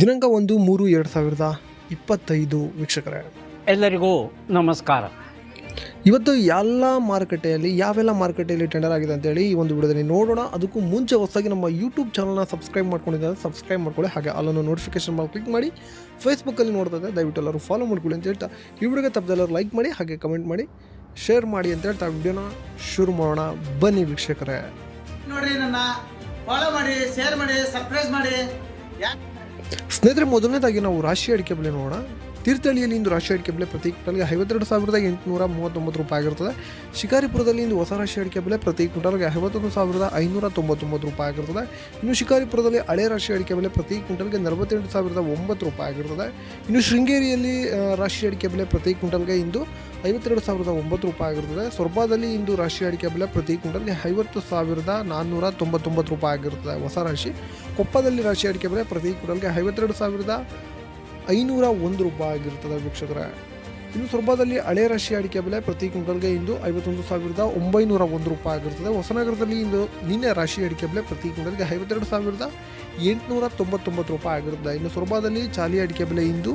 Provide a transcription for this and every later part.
ದಿನಾಂಕ ಒಂದು ಮೂರು ಎರಡು ಸಾವಿರದ ಇಪ್ಪತ್ತೈದು ವೀಕ್ಷಕರೇ. ಎಲ್ಲರಿಗೂ ನಮಸ್ಕಾರ. ಇವತ್ತು ಎಲ್ಲ ಮಾರುಕಟ್ಟೆಯಲ್ಲಿ ಯಾವೆಲ್ಲ ಮಾರುಕಟ್ಟೆಯಲ್ಲಿ ಟೆಂಡರ್ ಆಗಿದೆ ಅಂತೇಳಿ ಈ ಒಂದು ವಿಡಿಯೋದಲ್ಲಿ ನೋಡೋಣ. ಅದಕ್ಕೂ ಮುಂಚೆ ಹೊಸದಾಗಿ ನಮ್ಮ ಯೂಟ್ಯೂಬ್ ಚಾನಲ್ನ ಸಬ್ಸ್ಕ್ರೈಬ್ ಮಾಡ್ಕೊಂಡಿದ್ದಾರೆ ಸಬ್ಸ್ಕ್ರೈಬ್ ಮಾಡ್ಕೊಳ್ಳಿ. ಹಾಗೆ ಅಲ್ಲೊಂದು ನೋಟಿಫಿಕೇಶನ್ ಮಾಡಿ ಕ್ಲಿಕ್ ಮಾಡಿ ಫೇಸ್ಬುಕ್ಕಲ್ಲಿ ನೋಡ್ತಾ ಇದ್ದರೆ ದಯವಿಟ್ಟು ಎಲ್ಲರೂ ಫಾಲೋ ಮಾಡ್ಕೊಳ್ಳಿ ಅಂತ ಹೇಳ್ತಾ ಈ ವಿಡಿಯೋಗೆ ತಪ್ಪದೆಲ್ಲರೂ ಲೈಕ್ ಮಾಡಿ ಹಾಗೆ ಕಮೆಂಟ್ ಮಾಡಿ ಶೇರ್ ಮಾಡಿ ಅಂತ ಹೇಳ್ತಾ ವಿಡಿಯೋನ ಶುರು ಮಾಡೋಣ. ಬನ್ನಿ ವೀಕ್ಷಕರೇ. ನೋಡ್ರಿ ನನ್ನ ಫಾಲೋ ಮಾಡಿ ಶೇರ್ ಮಾಡಿ ಸರ್ಪ್ರೈಸ್ ಮಾಡಿ. ಸ್ನೇಹಿತರೆ ಮೊದಲನೇದಾಗಿ ನಾವು ರಾಶಿ ಅಡಿಕೆ ಬೆಲೆ ನೋಡೋಣ. ತೀರ್ಥಹಳ್ಳಿಯಲ್ಲಿ ಇಂದು ರಾಶಿ ಅಡಿಕೆ ಬೆಲೆ ಪ್ರತಿ ಕ್ವಿಂಟಲ್ಗೆ ಐವತ್ತೆರಡು ಸಾವಿರದ ಎಂಟುನೂರ ಮೂವತ್ತೊಂಬತ್ತು ರೂಪಾಯಿ ಆಗಿರ್ತದೆ ಶಿಕಾರಿಪುರದಲ್ಲಿ ಇಂದು ಹೊಸ ರಾಶಿ ಅಡಿಕೆ ಬೆಲೆ ಪ್ರತಿ ಕ್ವಿಂಟಲ್ಗೆ ಐವತ್ತೊಂದು ಸಾವಿರದ ಐನೂರ ತೊಂಬತ್ತೊಂಬತ್ತು ರೂಪಾಯಿ ಆಗಿರ್ತದೆ ಇನ್ನು ಶಿಕಾರಿಪುರದಲ್ಲಿ ಹಳೆ ರಾಶಿ ಅಡಿಕೆ ಬೆಲೆ ಪ್ರತಿ ಕ್ವಿಂಟಲ್ಗೆ ನಲವತ್ತೆಂಟು ಸಾವಿರದ ಒಂಬತ್ತು ರೂಪಾಯಿ ಆಗಿರ್ತದೆ ಇನ್ನು ಶೃಂಗೇರಿಯಲ್ಲಿ ರಾಶಿ ಅಡಿಕೆ ಬೆಲೆ ಪ್ರತಿ ಕ್ವಿಂಟಲ್ಗೆ ಇಂದು ಐವತ್ತೆರಡು ಸಾವಿರದ ಒಂಬತ್ತು ರೂಪಾಯಿ ಆಗಿರ್ತದೆ ಸೊರ್ಬಾದಲ್ಲಿ ಇಂದು ರಾಶಿ ಅಡಿಕೆ ಬೆಲೆ ಪ್ರತಿ ಕ್ವಿಂಟಲ್ಗೆ ಐವತ್ತು ಸಾವಿರದ ನಾನ್ನೂರ ತೊಂಬತ್ತೊಂಬತ್ತು ರೂಪಾಯಿ ಆಗಿರ್ತದೆ ಹೊಸ ರಾಶಿ ಕೊಪ್ಪದಲ್ಲಿ ರಾಶಿ ಅಡಿಕೆ ಬೆಲೆ ಪ್ರತಿ ಕ್ವಿಂಟಲ್ಗೆ ಐವತ್ತೆರಡು ಸಾವಿರದ ಐನೂರ ಒಂದು ರೂಪಾಯಿ ಆಗಿರ್ತದೆ ವೀಕ್ಷಕರ. ಇನ್ನು ಸೊರಬಾದಲ್ಲಿ ಹಳೆ ರಾಶಿ ಅಡಿಕೆ ಬೆಲೆ ಪ್ರತಿ ಕ್ವಿಂಟಲ್ಗೆ ಇಂದು ಐವತ್ತೊಂದು ಸಾವಿರದ ಒಂಬೈನೂರ ಒಂದು ರೂಪಾಯಿ ಆಗಿರ್ತದೆ ಹೊಸನಗರದಲ್ಲಿ ಇಂದು ನಿನ್ನೆ ರಾಶಿ ಅಡಿಕೆ ಬೆಲೆ ಪ್ರತಿ ಕ್ವಿಂಟಲ್ಗೆ ಐವತ್ತೆರಡು ಸಾವಿರದ ಎಂಟುನೂರ ತೊಂಬತ್ತೊಂಬತ್ತು ರೂಪಾಯಿ ಆಗಿರುತ್ತದೆ ಇನ್ನು ಸೊರಬಾದಲ್ಲಿ ಚಾಲಿ ಅಡಿಕೆ ಬೆಲೆ ಇಂದು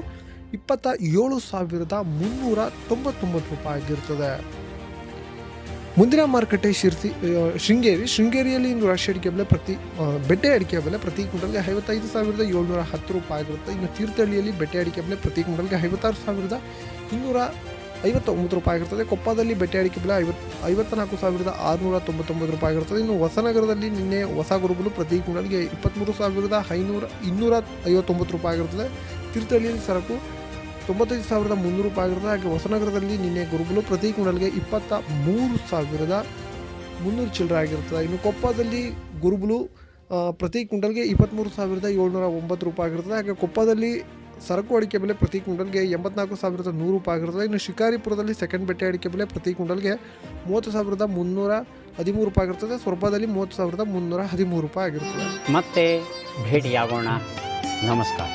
ಇಪ್ಪತ್ತ ಏಳು ಸಾವಿರದ ಮುನ್ನೂರ ತೊಂಬತ್ತೊಂಬತ್ತು ರೂಪಾಯಿ ಆಗಿರ್ತದೆ ಮುಂದಿನ ಮಾರುಕಟ್ಟೆ ಶಿರ್ಸಿ ಶೃಂಗೇರಿ. ಶೃಂಗೇರಿಯಲ್ಲಿ ಇಂದು ರಾಶಿ ಅಡಿಕೆ ಬೆಲೆ ಪ್ರತಿ ಬೆಟ್ಟೆ ಅಡಿಕೆ ಬೆಲೆ ಪ್ರತಿ ಕ್ವಿಂಟಲ್ಗೆ ಐವತ್ತೈದು ಸಾವಿರದ ಏಳ್ನೂರ ಹತ್ತು ರೂಪಾಯಿ ಆಗಿರುತ್ತೆ. ಇನ್ನು ತೀರ್ಥಹಳ್ಳಿಯಲ್ಲಿ ಬೆಟ್ಟೆ ಅಡಿಕೆ ಬೆಲೆ ಪ್ರತಿ ಕ್ವಿಂಟಲ್ಗೆ ಐವತ್ತಾರು ಸಾವಿರದ ಇನ್ನೂರ ಐವತ್ತೊಂಬತ್ತು ರೂಪಾಯಿ ಆಗಿರ್ತದೆ. ಕೊಪ್ಪದಲ್ಲಿ ಬೆಟ್ಟೆ ಅಡಿಕೆ ಬೆಲೆ ಐವತ್ತು ಐವತ್ತ ನಾಲ್ಕು ಸಾವಿರದ ಆರುನೂರ ತೊಂಬತ್ತೊಂಬತ್ತು ರೂಪಾಯಿ ಆಗಿರ್ತದೆ. ಇನ್ನು ಹೊಸನಗರದಲ್ಲಿ ನಿನ್ನೆ ಹೊಸ ಗುರುಗಳು ಪ್ರತಿ ಕ್ವಿಂಟಲ್ಗೆ ಇಪ್ಪತ್ತ್ಮೂರು ಸಾವಿರದ ಐನೂರ, ಇನ್ನೂರ ಐವತ್ತೊಂಬತ್ತು ರೂಪಾಯಿ ಆಗಿರ್ತದೆ. ತೀರ್ಥಹಳ್ಳಿಯಲ್ಲಿ ಸರಕು ತೊಂಬತ್ತೈದು ಸಾವಿರದ ಮುನ್ನೂರು ರೂಪಾಯಿ ಆಗಿರುತ್ತೆ ಹಾಗೆ ಹೊಸನಗರದಲ್ಲಿ ನಿನ್ನೆ ಗುರುಗಳು ಪ್ರತಿ ಕುಂಡಲ್ಗೆ ಇಪ್ಪತ್ತ ಮೂರು ಸಾವಿರದ ಮುನ್ನೂರು ಚಿಲ್ಲರೆ ಆಗಿರ್ತದೆ ಇನ್ನು ಕೊಪ್ಪದಲ್ಲಿ ಗುರುಬುಲು ಆ, ಪ್ರತಿ ಕ್ವಿಂಟಲ್ಗೆ ಇಪ್ಪತ್ತ್ಮೂರು ಸಾವಿರದ ಏಳ್ನೂರ ಒಂಬತ್ತು ರೂಪಾಯಿ ಆಗಿರ್ತದೆ ಹಾಗೆ ಕೊಪ್ಪದಲ್ಲಿ ಸರಕು ಅಡಿಕೆ ಬೆಲೆ ಪ್ರತಿ ಕ್ವಿಂಟಲ್ಗೆ ಎಂಬತ್ನಾಲ್ಕು ಸಾವಿರದ ನೂರು ರೂಪಾಯಿ ಆಗಿರ್ತದೆ ಇನ್ನು ಶಿಕಾರಿಪುರದಲ್ಲಿ ಸೆಕೆಂಡ್ ಬೆಟ್ಟೆ ಅಡಿಕೆ ಬೆಲೆ ಪ್ರತಿ ಕ್ವಿಂಟಲ್ಗೆ ಮೂವತ್ತು ಸಾವಿರದ ಮುನ್ನೂರ ಹದಿಮೂರು ರೂಪಾಯಿ ಆಗಿರ್ತದೆ ಸ್ವರ್ಪದಲ್ಲಿ ಮೂವತ್ತು ಸಾವಿರದ ಮುನ್ನೂರ ಹದಿಮೂರು ರೂಪಾಯಿ ಆಗಿರ್ತದೆ ಮತ್ತೆ ಭೇಟಿಯಾಗೋಣ. ನಮಸ್ಕಾರ.